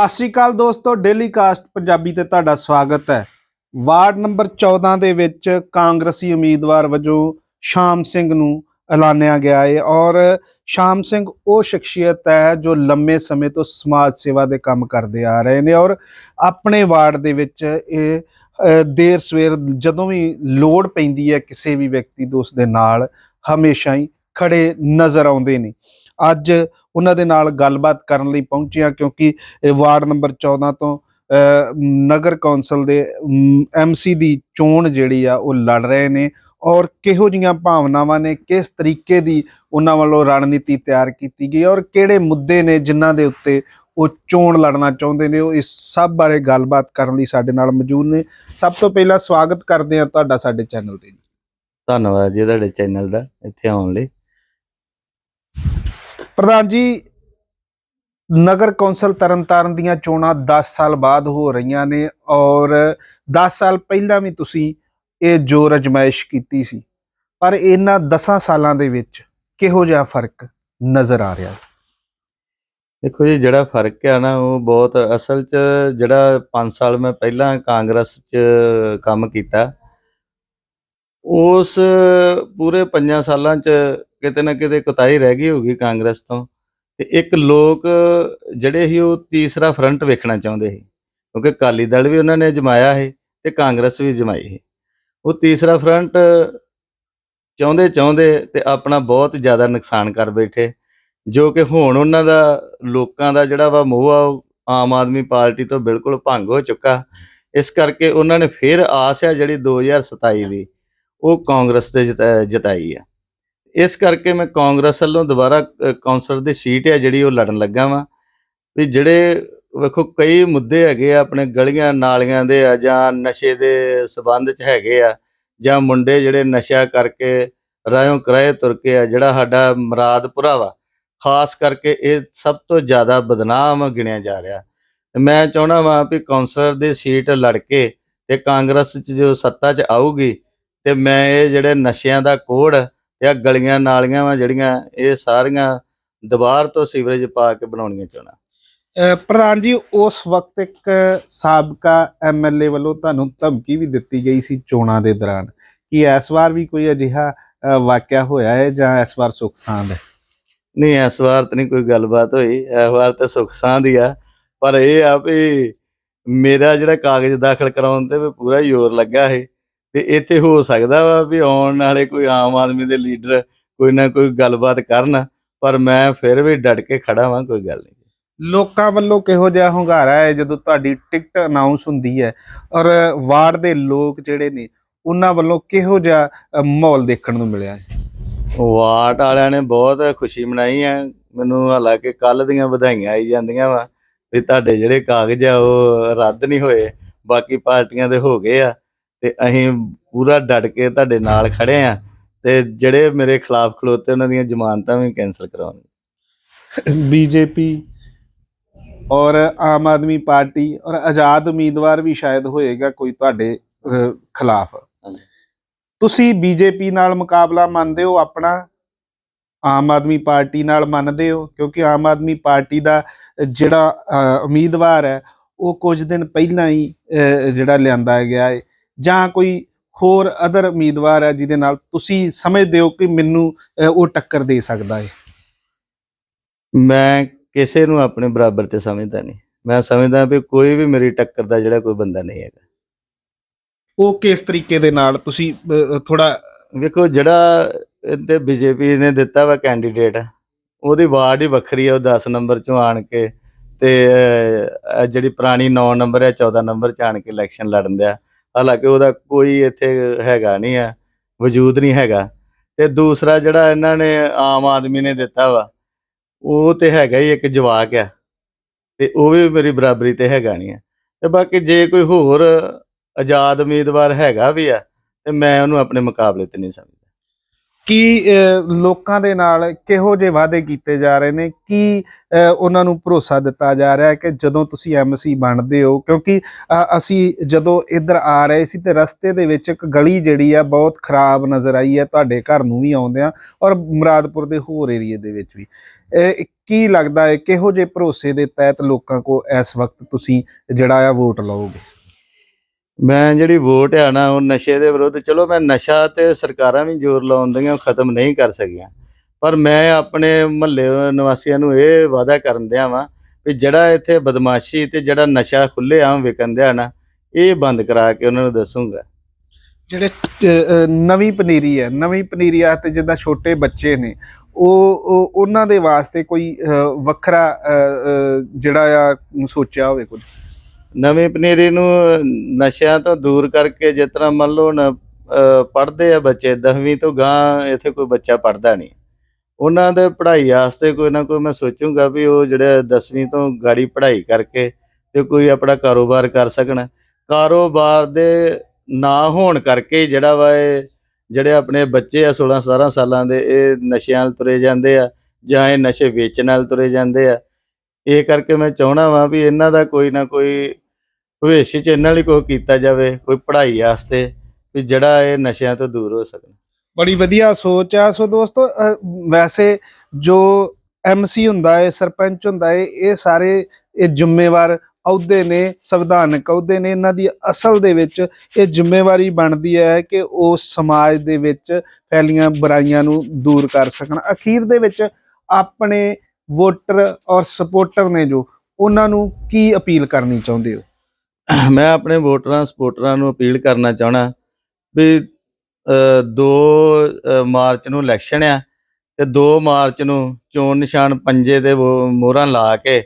ਸਤਿ ਸ਼੍ਰੀ ਅਕਾਲ ਦੋਸਤੋ daily caste Punjabi ਤੇ ਤੁਹਾਡਾ ਸਵਾਗਤ ਹੈ। ਵਾਰਡ ਨੰਬਰ 14 ਦੇ ਵਿੱਚ ਕਾਂਗਰਸੀ ਉਮੀਦਵਾਰ ਵਜੋਂ ਸ਼ਾਮ ਸਿੰਘ ਨੂੰ ਐਲਾਨਿਆ ਗਿਆ ਹੈ ਔਰ ਸ਼ਾਮ ਸਿੰਘ ਉਹ ਸ਼ਖਸੀਅਤ ਹੈ ਜੋ ਲੰਮੇ ਸਮੇਂ ਤੋਂ ਸਮਾਜ ਸੇਵਾ ਦੇ ਕੰਮ ਕਰਦੇ ਆ ਰਹੇ ਨੇ ਔਰ ਆਪਣੇ ਵਾਰਡ ਦੇ ਵਿੱਚ ਇਹ ਦੇਰ ਸਵੇਰ ਜਦੋਂ ਵੀ ਲੋੜ ਪੈਂਦੀ ਹੈ ਕਿਸੇ ਵੀ ਵਿਅਕਤੀ ਤੋਂ ਉਸ ਦੇ ਨਾਲ ਹਮੇਸ਼ਾ ਹੀ ਖੜੇ ਨਜ਼ਰ ਆਉਂਦੇ ਨੇ। ਅੱਜ ਉਹਨਾਂ ਦੇ ਨਾਲ ਗੱਲਬਾਤ ਕਰਨ ਲਈ ਪਹੁੰਚਿਆ ਕਿਉਂਕਿ ਵਾਰਡ ਨੰਬਰ 14 ਤੋਂ ਨਗਰ ਕੌਂਸਲ ਦੇ ਐਮਸੀ ਦੀ ਚੋਣ ਜਿਹੜੀ ਆ ਉਹ ਲੜ ਰਹੇ ਨੇ ਔਰ ਕਿਹੋ ਜੀਆਂ ਭਾਵਨਾਵਾਂ ਨੇ, ਕਿਸ ਤਰੀਕੇ ਦੀ ਉਹਨਾਂ ਵੱਲੋਂ ਰਣਨੀਤੀ ਤਿਆਰ ਕੀਤੀ ਗਈ ਔਰ ਕਿਹੜੇ ਮੁੱਦੇ ਨੇ ਜਿਨ੍ਹਾਂ ਦੇ ਉੱਤੇ ਉਹ ਚੋਣ ਲੜਨਾ ਚਾਹੁੰਦੇ ਨੇ, ਉਹ ਇਸ ਸਭ ਬਾਰੇ ਗੱਲਬਾਤ ਕਰਨ ਲਈ ਸਾਡੇ ਨਾਲ ਮੌਜੂਦ ਨੇ। ਸਭ ਤੋਂ ਪਹਿਲਾਂ ਸਵਾਗਤ ਕਰਦੇ ਹਾਂ ਤੁਹਾਡਾ ਸਾਡੇ ਚੈਨਲ ਤੇ ਧੰਨਵਾਦ ਜੀ ਤੁਹਾਡੇ ਚੈਨਲ ਦਾ, ਇੱਥੇ ਆਉਣ ਲਈ। ਪ੍ਰਧਾਨ ਜੀ, ਨਗਰ ਕੌਂਸਲ ਤਰਨਤਾਰਨ ਦੀਆਂ ਚੋਣਾਂ 10 ਸਾਲ ਬਾਅਦ ਹੋ ਰਹੀਆਂ ਨੇ ਔਰ 10 ਸਾਲ ਪਹਿਲਾਂ ਵੀ ਤੁਸੀਂ ਇਹ ਜੋਰ ਅਜਮਾਇਸ਼ ਕੀਤੀ ਸੀ, ਪਰ ਇਹਨਾਂ 10 ਸਾਲਾਂ ਦੇ ਵਿੱਚ ਕਿਹੋ ਜਿਹਾ ਫ਼ਰਕ ਨਜ਼ਰ ਆ ਰਿਹਾ? ਦੇਖੋ ਜੀ, ਜਿਹੜਾ ਫ਼ਰਕ ਹੈ ਨਾ, ਉਹ ਬਹੁਤ ਅਸਲ 'ਚ ਜਿਹੜਾ 5 ਸਾਲ ਮੈਂ ਪਹਿਲਾਂ ਕਾਂਗਰਸ 'ਚ ਕੰਮ ਕੀਤਾ, ਉਸ ਪੂਰੇ 5 ਸਾਲਾਂ 'ਚ ਕਿਤੇ ਨਾ ਕਿਤੇ ਕੁਤਾਈ ਰਹਿ ਗਈ ਹੋਗੀ ਕਾਂਗਰਸ ਤੋਂ। ਤੇ ਇੱਕ ਲੋਕ ਜਿਹੜੇ ਸੀ ਉਹ ਤੀਸਰਾ ਫਰੰਟ ਵੇਖਣਾ ਚਾਹੁੰਦੇ ਸੀ। ਕਿਉਂਕਿ ਅਕਾਲੀ ਦਲ ਵੀ ਉਹਨਾਂ ਨੇ ਜਮਾਇਆ ਹੈ ਤੇ ਕਾਂਗਰਸ ਵੀ ਜਮਾਈ ਹੈ ਉਹ ਤੀਸਰਾ ਫਰੰਟ ਚਾਹੁੰਦੇ ਚਾਹੁੰਦੇ ਤੇ ਆਪਣਾ ਬਹੁਤ ਜ਼ਿਆਦਾ ਨੁਕਸਾਨ ਕਰ ਬੈਠੇ, ਜੋ ਕਿ ਹੁਣ ਉਹਨਾਂ ਦਾ ਲੋਕਾਂ ਦਾ ਜਿਹੜਾ ਵਾ ਮੋਹ ਆ, ਉਹ ਆਮ ਆਦਮੀ ਪਾਰਟੀ ਤੋਂ ਬਿਲਕੁਲ ਭੰਗ ਹੋ ਚੁੱਕਾ। ਇਸ ਕਰਕੇ ਉਹਨਾਂ ਨੇ ਫਿਰ ਆਸ ਆ ਜਿਹੜੀ 2027 ਦੀ, ਉਹ ਕਾਂਗਰਸ ਤੇ ਜਿਤਾ- ਜਿਤਾਈ ਆ। ਇਸ ਕਰਕੇ ਮੈਂ ਕਾਂਗਰਸ ਵੱਲੋਂ ਦੁਬਾਰਾ ਅ, ਕੌਂਸਲਰ ਦੀ ਸੀਟ ਹੈ ਜਿਹੜੀ ਉਹ ਲੜਨ ਲੱਗਾ ਵਾਂ। ਵੀ ਜਿਹੜੇ ਵੇਖੋ ਕਈ ਮੁੱਦੇ ਹੈਗੇ ਆ ਆਪਣੇ ਗਲੀਆਂ ਨਾਲੀਆਂ ਦੇ ਆ ਜਾਂ ਨਸ਼ੇ ਦੇ ਸਬੰਧ ਚ ਹੈਗੇ ਆ ਜਾਂ ਮੁੰਡੇ ਜਿਹੜੇ ਨਸ਼ਾ ਕਰਕੇ ਰਾਇਓ ਕਿਰਾਏ ਤੁਰ ਕੇ ਆ ਜਿਹੜਾ ਸਾਡਾ ਮਰਾਦਪੁਰਾ ਵਾ ਖਾਸ ਕਰਕੇ ਇਹ ਸਭ ਤੋਂ ਜ਼ਿਆਦਾ ਬਦਨਾਮ ਗਿਣਿਆ ਜਾ ਰਿਹਾ। ਮੈਂ ਚਾਹਣਾ ਵਾਂ ਵੀ ਕੌਂਸਲਰ ਦੀ ਸੀਟ ਲੜ ਕੇ ਤੇ ਕਾਂਗਰਸ ਚ ਜੋ ਸੱਤਾ ਚ ਆਊਗੀ ਤੇ ਮੈਂ ਇਹ ਜਿਹੜੇ ਨਸ਼ਿਆਂ ਦਾ ਕੋੜ ਆ ਗਲੀਆਂ ਨਾਲੀਆਂ ਵਾ ਜਿਹੜੀਆਂ ਇਹ ਸਾਰੀਆਂ ਦੁਬਾਰ ਤੋਂ ਸੀਵਰੇਜ ਪਾ ਕੇ ਬਣਾਉਣੀਆਂ ਚਾਹਣਾ ਪ੍ਰਧਾਨ ਜੀ ਉਸ ਵਕਤ ਇੱਕ ਸਾਬਕਾ ਐਮਐਲਏ ਵੱਲੋਂ ਤੁਹਾਨੂੰ ਧਮਕੀ ਵੀ ਦਿੱਤੀ ਗਈ ਸੀ ਚੋਣਾਂ ਦੇ ਦੌਰਾਨ। ਕੀ ਇਸ ਵਾਰ ਵੀ ਕੋਈ ਅਜਿਹਾ ਵਾਕਿਆ ਹੋਇਆ ਹੈ ਜਾਂ ਇਸ ਵਾਰ ਸੁੱਖ ਸਾਂਦ ਹੈ? ਨਹੀਂ ਇਸ ਵਾਰ ਤਾਂ ਨਹੀਂ ਕੋਈ ਗੱਲਬਾਤ ਹੋਈ। ਇਸ ਵਾਰ ਤਾਂ ਸੁੱਖ ਸਾਂਦ ਹੀ ਆ। ਪਰ ਇਹ ਆ ਵੀ ਮੇਰਾ ਜਿਹੜਾ ਕਾਗਜ਼ ਦਾਖਲ ਕਰਾਉਣ ਤੇ ਵੀ ਪੂਰਾ ਜ਼ੋਰ ਲੱਗਾ ਹੈ ਤੇ ਇੱਥੇ ਹੋ ਸਕਦਾ ਵਾ ਵੀ ਆਉਣ ਵਾਲੇ ਕੋਈ ਆਮ ਆਦਮੀ ਦੇ ਲੀਡਰ ਕੋਈ ਨਾ ਕੋਈ ਗੱਲਬਾਤ ਕਰਨ ਪਰ ਮੈਂ ਫਿਰ ਵੀ ਡਟ ਕੇ ਖੜਾ ਵਾਂ ਕੋਈ ਗੱਲ ਨਹੀਂ। ਲੋਕਾਂ ਵੱਲੋਂ ਕਿਹੋ ਜਿਹਾ ਹੁੰਗਾਰਾ ਹੈ ਜਦੋਂ ਤੁਹਾਡੀ ਟਿਕਟ ਅਨਾਉਂਸ ਹੁੰਦੀ ਹੈ ਔਰ ਵਾਰਡ ਦੇ ਲੋਕ ਜਿਹੜੇ ਨੇ ਉਹਨਾਂ ਵੱਲੋਂ ਕਿਹੋ ਜਿਹਾ ਮਾਹੌਲ ਦੇਖਣ ਨੂੰ ਮਿਲਿਆ ਹੈ? ਵਾਰਡ ਵਾਲਿਆਂ ਨੇ ਬਹੁਤ ਖੁਸ਼ੀ ਮਨਾਈ ਆ ਮੈਨੂੰ ਹਾਲਾਂਕਿ ਕੱਲ ਦੀਆਂ ਵਧਾਈਆਂ ਆਈ ਜਾਂਦੀਆਂ ਵਾ ਵੀ ਤੁਹਾਡੇ ਜਿਹੜੇ ਕਾਗਜ਼ ਆ ਉਹ ਰੱਦ ਨਹੀਂ ਹੋਏ ਬਾਕੀ ਪਾਰਟੀਆਂ ਦੇ ਹੋ ਗਏ ਆ। ਤੇ ਅਸੀਂ ਪੂਰਾ ਡਟ ਕੇ ਤੁਹਾਡੇ ਨਾਲ ਖੜੇ ਆ ਤੇ ਜਿਹੜੇ ਮੇਰੇ ਖਿਲਾਫ ਖਲੋਤੇ ਉਹਨਾਂ ਦੀਆਂ ਜ਼ਮਾਨਤਾਂ ਵੀ ਕੈਨਸਲ ਕਰਾਉਣਗੇ ਬੀਜੇਪੀ ਔਰ ਆਮ ਆਦਮੀ ਪਾਰਟੀ ਔਰ ਆਜ਼ਾਦ ਉਮੀਦਵਾਰ ਵੀ ਸ਼ਾਇਦ ਹੋਏਗਾ ਕੋਈ ਤੁਹਾਡੇ ਅਹ, ਖਿਲਾਫ। ਹਾਂਜੀ। ਤੁਸੀਂ ਬੀਜੇਪੀ ਨਾਲ ਮੁਕਾਬਲਾ ਮੰਨਦੇ ਹੋ ਆਪਣਾ ਆਮ ਆਦਮੀ ਪਾਰਟੀ ਨਾਲ ਮੰਨਦੇ ਹੋ? ਕਿਉਂਕਿ ਆਮ ਆਦਮੀ ਪਾਰਟੀ ਦਾ ਜਿਹੜਾ ਉਮੀਦਵਾਰ ਹੈ ਉਹ ਕੁਝ ਦਿਨ ਪਹਿਲਾਂ ਹੀ ਅਹ, ਜਿਹੜਾ ਲਿਆਂਦਾ ਗਿਆ ਹੈ ਜਾਂ ਕੋਈ ਹੋਰ ਅਦਰ ਉਮੀਦਵਾਰ ਹੈ ਜਿਹਦੇ ਨਾਲ ਤੁਸੀਂ ਸਮਝਦੇ ਹੋ ਕਿ ਮੈਨੂੰ ਉਹ ਟੱਕਰ ਦੇ ਸਕਦਾ ਹੈ? ਮੈਂ ਕਿਸੇ ਨੂੰ ਆਪਣੇ ਬਰਾਬਰ ਤੇ ਸਮਝਦਾ ਨਹੀਂ। ਮੈਂ ਸਮਝਦਾ ਵੀ ਕੋਈ ਵੀ ਮੇਰੀ ਟੱਕਰ ਦਾ ਜਿਹੜਾ ਕੋਈ ਬੰਦਾ ਨਹੀਂ ਹੈਗਾ। ਉਹ ਕਿਸ ਤਰੀਕੇ ਦੇ ਨਾਲ ਤੁਸੀਂ ਥੋੜਾ ਵੇਖੋ ਜਿਹੜਾ ਇੱਥੇ ਬੀਜੇਪੀ ਨੇ ਦਿੱਤਾ ਵਾ ਕੈਂਡੀਡੇਟ ਉਹਦੀ ਵਾਰਡ ਹੀ ਵੱਖਰੀ ਆ ਉਹ 10 ਨੰਬਰ ਚੋਂ ਆਣ ਕੇ ਤੇ ਜਿਹੜੀ ਪੁਰਾਣੀ 9 ਨੰਬਰ ਹੈ 14 ਨੰਬਰ ਚ ਆਣ ਕੇ ਇਲੈਕਸ਼ਨ ਲੜਨ ਦਿਆ। ਹਾਲਾਂਕਿ ਉਹਦਾ ਕੋਈ ਇੱਥੇ ਹੈਗਾ ਨਹੀਂ ਆ ਵਜੂਦ ਨਹੀਂ ਹੈਗਾ। ਤੇ ਦੂਸਰਾ ਜਿਹੜਾ ਇਹਨਾਂ ਨੇ ਆਮ ਆਦਮੀ ਨੇ ਦਿੱਤਾ ਵਾ, ਉਹ ਤੇ ਹੈਗਾ ਹੀ ਇੱਕ ਜਵਾਕ ਆ ਤੇ ਉਹ ਵੀ ਮੇਰੀ ਬਰਾਬਰੀ ਤੇ ਹੈਗਾ ਨਹੀਂ ਆ ਤੇ ਬਾਕੀ ਜੇ ਕੋਈ ਹੋਰ ਆਜ਼ਾਦ ਉਮੀਦਵਾਰ ਹੈਗਾ ਵੀ ਆ ਤੇ ਮੈਂ ਉਹਨੂੰ ਆਪਣੇ ਮੁਕਾਬਲੇ ਤੇ ਨਹੀਂ ਸਮਝਦਾ। ਕੀ ਲੋਕਾਂ ਦੇ ਨਾਲ ਕਿਹੋ ਜਿਹੇ ਵਾਅਦੇ ਕੀਤੇ ਜਾ ਰਹੇ ਨੇ? ਕੀ ਉਹਨਾਂ ਨੂੰ ਭਰੋਸਾ ਦਿੱਤਾ ਜਾ ਰਿਹਾ ਹੈ ਕਿ ਜਦੋਂ ਤੁਸੀਂ ਐਮਸੀ ਬਣਦੇ ਹੋ? ਕਿਉਂਕਿ ਅਸੀਂ ਜਦੋਂ ਇੱਧਰ ਆ ਰਹੇ ਸੀ ਤੇ ਰਸਤੇ ਦੇ ਵਿੱਚ ਇੱਕ ਗਲੀ ਜਿਹੜੀ ਆ ਬਹੁਤ ਖਰਾਬ ਨਜ਼ਰ ਆਈ ਹੈ, ਤੁਹਾਡੇ ਘਰ ਨੂੰ ਵੀ ਆਉਂਦੇ ਆਉਂਦਿਆਂ ਔਰ ਮੁਰਾਦਪੁਰ ਦੇ ਹੋਰ ਏਰੀਏ ਦੇ ਵਿੱਚ ਵੀ। ਕੀ ਲੱਗਦਾ ਹੈ, ਕਿਹੋ ਜਿਹੇ ਭਰੋਸੇ ਦੇ ਤਹਿਤ ਲੋਕਾਂ ਕੋ ਇਸ ਵਕਤ ਤੁਸੀਂ ਜਿਹੜਾ ਆ ਵੋਟ ਲਓਗੇ? ਮੈਂ ਜਿਹੜੀ ਵੋਟ ਆ ਨਾ, ਉਹ ਨਸ਼ੇ ਦੇ ਵਿਰੁੱਧ, ਚਲੋ ਮੈਂ ਨਸ਼ਾ ਤੇ ਸਰਕਾਰਾਂ ਵੀ ਜ਼ੋਰ ਲਾਉਂਦੀਆਂ ਉਹ ਖਤਮ ਨਹੀਂ ਕਰ ਸਕੀਆਂ। ਪਰ ਮੈਂ ਆਪਣੇ ਮਹੱਲੇ ਨਿਵਾਸੀਆਂ ਨੂੰ ਇਹ ਵਾਅਦਾ ਕਰਨ ਦਿਆਂ ਵਾਂ ਵੀ ਜਿਹੜਾ ਇੱਥੇ ਬਦਮਾਸ਼ੀ ਤੇ ਜਿਹੜਾ ਨਸ਼ਾ ਖੁੱਲੇ ਆਮ ਵਿਕਣ ਦਿਆ ਨਾ, ਇਹ ਬੰਦ ਕਰਾ ਕੇ ਉਹਨਾਂ ਨੂੰ ਦੱਸੂਗਾ। ਜਿਹੜੇ ਨਵੀਂ ਪਨੀਰੀ ਹੈ, ਨਵੀਂ ਪਨੀਰੀ ਆ ਤੇ ਜਿੱਦਾਂ ਛੋਟੇ ਬੱਚੇ ਨੇ, ਉਹ ਉਹਨਾਂ ਦੇ ਵਾਸਤੇ ਕੋਈ ਵੱਖਰਾ ਜਿਹੜਾ ਆ ਸੋਚਿਆ ਹੋਵੇ ਕੁਝ? ਨਵੀਂ ਪਨੀਰੀ ਨੂੰ ਨਸ਼ਿਆਂ ਤੋਂ ਦੂਰ ਕਰਕੇ ਜਿਸ ਤਰ੍ਹਾਂ ਮੰਨ ਲਓ ਨਾ ਪੜ੍ਹਦੇ ਆ ਬੱਚੇ 10ਵੀਂ ਤੋਂ ਗਾਂ ਇੱਥੇ ਕੋਈ ਬੱਚਾ ਪੜ੍ਹਦਾ ਨਹੀਂ। ਉਹਨਾਂ ਦੇ ਪੜ੍ਹਾਈ ਵਾਸਤੇ ਕੋਈ ਨਾ ਕੋਈ ਮੈਂ ਸੋਚੂੰਗਾ ਵੀ ਉਹ ਜਿਹੜੇ 10ਵੀਂ ਤੋਂ ਗਾੜੀ ਪੜ੍ਹਾਈ ਕਰਕੇ ਤੇ ਕੋਈ ਆਪਣਾ ਕਾਰੋਬਾਰ ਕਰ ਸਕਣ। ਕਾਰੋਬਾਰ ਦੇ ਨਾ ਹੋਣ ਕਰਕੇ ਹੀ ਜਿਹੜਾ ਵਾ ਇਹ ਜਿਹੜੇ ਆਪਣੇ ਬੱਚੇ ਆ 16 17 ਸਾਲਾਂ ਦੇ, ਇਹ ਨਸ਼ਿਆਂ ਨਾਲ ਤੁਰੇ ਜਾਂਦੇ ਆ ਜਾਂ ਇਹ ਨਸ਼ੇ ਵੇਚਣ ਨਾਲ ਤੁਰੇ ਜਾਂਦੇ ਆ। ਇਹ ਕਰਕੇ ਮੈਂ ਚਾਹਣਾ ਵਾਂ ਵੀ ਇਹਨਾਂ ਦਾ ਕੋਈ ਨਾ ਕੋਈ ਭਵਿੱਖ 'ਚ ਇਹਨਾਂ ਲਈ ਕੋਈ ਕੀਤਾ ਜਾਵੇ ਕੋਈ ਪੜ੍ਹਾਈ ਵਾਸਤੇ ਵੀ ਜਿਹੜਾ ਇਹ ਨਸ਼ਿਆਂ ਤੋਂ ਦੂਰ ਹੋ ਸਕਣ ਬੜੀ ਵਧੀਆ ਸੋਚ ਆ। ਸੋ ਦੋਸਤੋ ਅ, ਵੈਸੇ ਜੋ ਐਮਸੀ ਹੁੰਦਾ ਹੈ ਸਰਪੰਚ ਹੁੰਦਾ ਹੈ ਇਹ ਸਾਰੇ ਇਹ ਜ਼ਿੰਮੇਵਾਰ ਅਹੁਦੇ ਨੇ ਸੰਵਿਧਾਨਕ ਅਹੁਦੇ ਨੇ। ਇਹਨਾਂ ਦੀ ਅਸਲ ਦੇ ਵਿੱਚ ਇਹ ਜ਼ਿੰਮੇਵਾਰੀ ਬਣਦੀ ਹੈ ਕਿ ਉਹ ਸਮਾਜ ਦੇ ਵਿੱਚ ਫੈਲੀਆਂ ਬੁਰਾਈਆਂ ਨੂੰ ਦੂਰ ਕਰ ਸਕਣ। ਅਖੀਰ ਦੇ ਵਿੱਚ ਆਪਣੇ ਵੋਟਰ ਔਰ ਸਪੋਰਟਰ ਨੇ ਜੋ ਉਹਨਾਂ ਨੂੰ ਕੀ ਅਪੀਲ ਕਰਨੀ ਚਾਹੁੰਦੇ ਹੋ? ਮੈਂ ਆਪਣੇ ਵੋਟਰਾਂ ਸਪੋਰਟਰਾਂ ਨੂੰ ਅਪੀਲ ਕਰਨਾ ਚਾਹਣਾ ਵੀ 2 ਮਾਰਚ ਨੂੰ ਇਲੈਕਸ਼ਨ ਆ ਤੇ 2 ਮਾਰਚ ਨੂੰ ਚੋਣ ਨਿਸ਼ਾਨ ਪੰਜੇ ਦੇ ਮੋਹਰਾਂ ਲਾ ਕੇ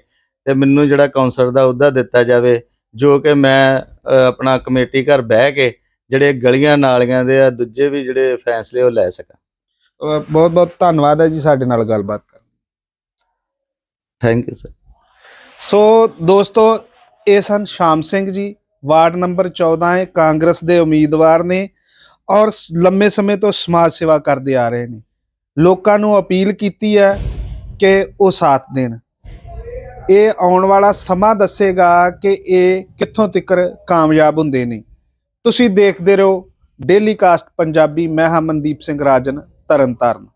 ਤੇ ਮੈਨੂੰ ਜਿਹੜਾ ਕੌਂਸਲਰ ਦਾ ਅਹੁਦਾ ਦਿੱਤਾ ਜਾਵੇ ਜੋ ਕਿ ਮੈਂ ਆਪਣਾ ਕਮੇਟੀ ਘਰ ਬਹਿ ਕੇ ਜਿਹੜੇ ਗਲੀਆਂ ਨਾਲੀਆਂ ਦੇ ਆ ਦੂਜੇ ਵੀ ਜਿਹੜੇ ਫੈਸਲੇ ਉਹ ਲੈ ਸਕਾਂ। ਬਹੁਤ ਬਹੁਤ ਧੰਨਵਾਦ ਹੈ ਜੀ ਸਾਡੇ ਨਾਲ ਗੱਲਬਾਤ ਕਰਨ ਥੈਂਕ ਯੂ ਸਰ ਸੋ ਦੋਸਤੋ ਇਹ ਸਨ ਸ਼ਾਮ ਸਿੰਘ ਜੀ, ਵਾਰਡ ਨੰਬਰ 14 ਹੈ, ਕਾਂਗਰਸ ਦੇ ਉਮੀਦਵਾਰ ਨੇ ਔਰ ਲੰਮੇ ਸਮੇਂ ਤੋਂ ਸਮਾਜ ਸੇਵਾ ਕਰਦੇ ਆ ਰਹੇ ਨੇ। ਲੋਕਾਂ ਨੂੰ ਅਪੀਲ ਕੀਤੀ ਹੈ ਕਿ ਉਹ ਸਾਥ ਦੇਣ। ਇਹ ਆਉਣ ਵਾਲਾ ਸਮਾਂ ਦੱਸੇਗਾ ਕਿ ਇਹ ਕਿੱਥੋਂ ਤੱਕ ਕਾਮਯਾਬ ਹੁੰਦੇ ਨੇ। ਤੁਸੀਂ ਦੇਖਦੇ ਰਹੋ ਡੇਲੀ ਕਾਸਟ ਪੰਜਾਬੀ, ਮੈਂ ਹਾਂ ਮਨਦੀਪ ਸਿੰਘ ਰਾਜਨ, ਤਰਨਤਾਰਨ।